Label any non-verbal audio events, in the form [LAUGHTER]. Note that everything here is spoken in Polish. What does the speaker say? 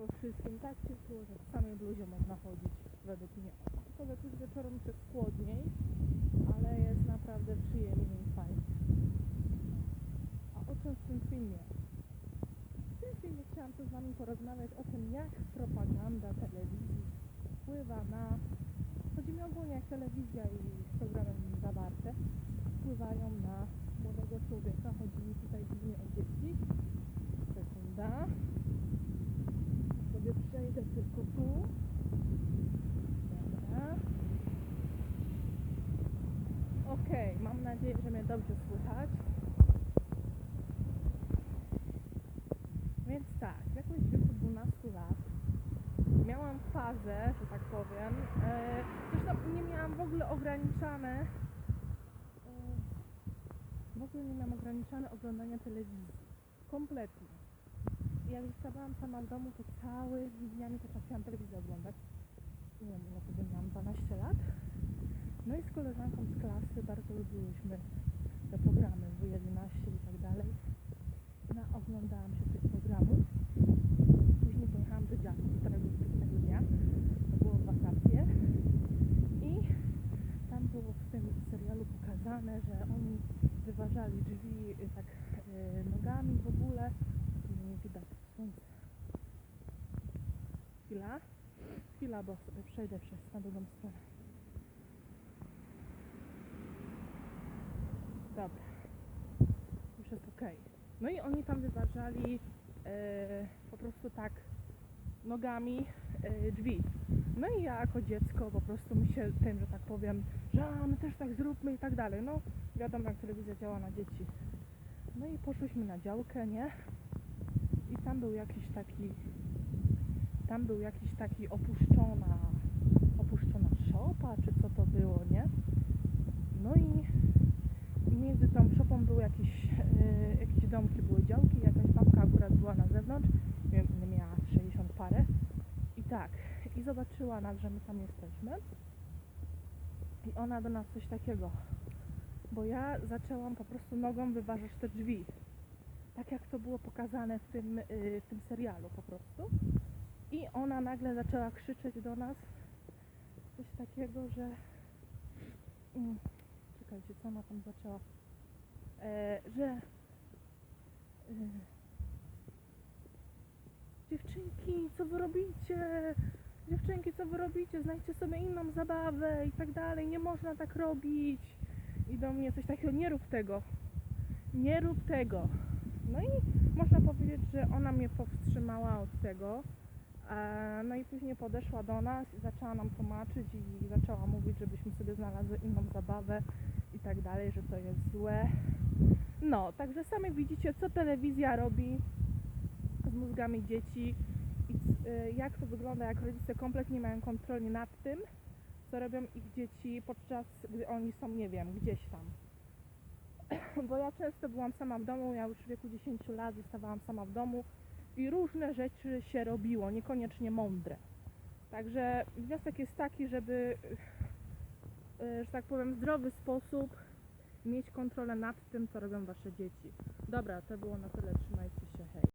po wszystkim tak ciepło, że w samej bluzie można chodzić, według mnie. Aczkolwiek już wieczorem się chłodniej, ale jest naprawdę przyjemnie i fajnie. A o czym w tym filmie? W tym filmie chciałam tu z Wami porozmawiać o tym, jak propaganda telewizji wpływa na... Chodzi mi ogólnie jak telewizja i programy zawarte wpływają na młodego człowieka. Chodzi mi tutaj głównie o dzieci. Sekunda. Sobie przejdę tylko tu. Dobra. Okej, mam nadzieję, że mnie dobrze słychać. Więc tak, w jakimś wieku 12 lat miałam fazę, że tak powiem. E, zresztą nie miałam w ogóle ograniczane. E, w ogóle nie miałam ograniczane oglądania telewizji. Kompletnie. I jak zostawałam sama w domu, to całymi dniami potrafiłam telewizję oglądać. Nie wiem, ile wtedy miałam 12 lat. No i z koleżanką z klasy bardzo lubiłyśmy te programy W11 i tak dalej. No, oglądałam się tych programów. Później pojechałam do dziadków któregoś pięknego dnia. To było w wakacje. I tam było w tym serialu pokazane, że oni wyważali drzwi y, tak y, nogami w ogóle. Nie widać słońca. Chwila. Chwila, bo sobie przejdę przez na drugą stronę. Dobra. Już jest okej. No i oni tam wyważali e, po prostu tak nogami e, drzwi. No i ja jako dziecko po prostu mi się tym, że tak powiem, że a, my też tak zróbmy i tak dalej. No wiadomo jak telewizja działa na dzieci. No i poszłyśmy na działkę, nie? I tam był jakiś taki tam był jakiś taki opuszczona opuszczona szopa, czy co to było, nie? No i jakieś, e, jakieś domki, były działki, jakaś babka akurat była na zewnątrz, nie wiem, ile miała 60 parę. I tak, i zobaczyła nas, że my tam jesteśmy. I ona do nas coś takiego, bo ja zaczęłam po prostu nogą wyważać te drzwi. Tak jak to było pokazane w tym, y, w tym serialu po prostu. I ona nagle zaczęła krzyczeć do nas coś takiego, że... Mm, czekajcie, co ona tam zaczęła? E, że... E, dziewczynki, co wy robicie? Dziewczynki, co wy robicie? Znajdźcie sobie inną zabawę i tak dalej. Nie można tak robić. I do mnie coś takiego, nie rób tego. Nie rób tego. No i można powiedzieć, że ona mnie powstrzymała od tego. E, No i później podeszła do nas i zaczęła nam tłumaczyć i zaczęła mówić, żebyśmy sobie znalazły inną zabawę i tak dalej, że to jest złe. No, także sami widzicie, co telewizja robi z mózgami dzieci i y, jak to wygląda, jak rodzice kompletnie nie mają kontroli nad tym, co robią ich dzieci podczas gdy oni są, nie wiem, gdzieś tam. [COUGHS] Bo ja często byłam sama w domu, ja już w wieku 10 lat zostawałam sama w domu i różne rzeczy się robiło, niekoniecznie mądre. Także wniosek jest taki, żeby, y, że tak powiem, w zdrowy sposób mieć kontrolę nad tym, co robią wasze dzieci. Dobra, to było na tyle, trzymajcie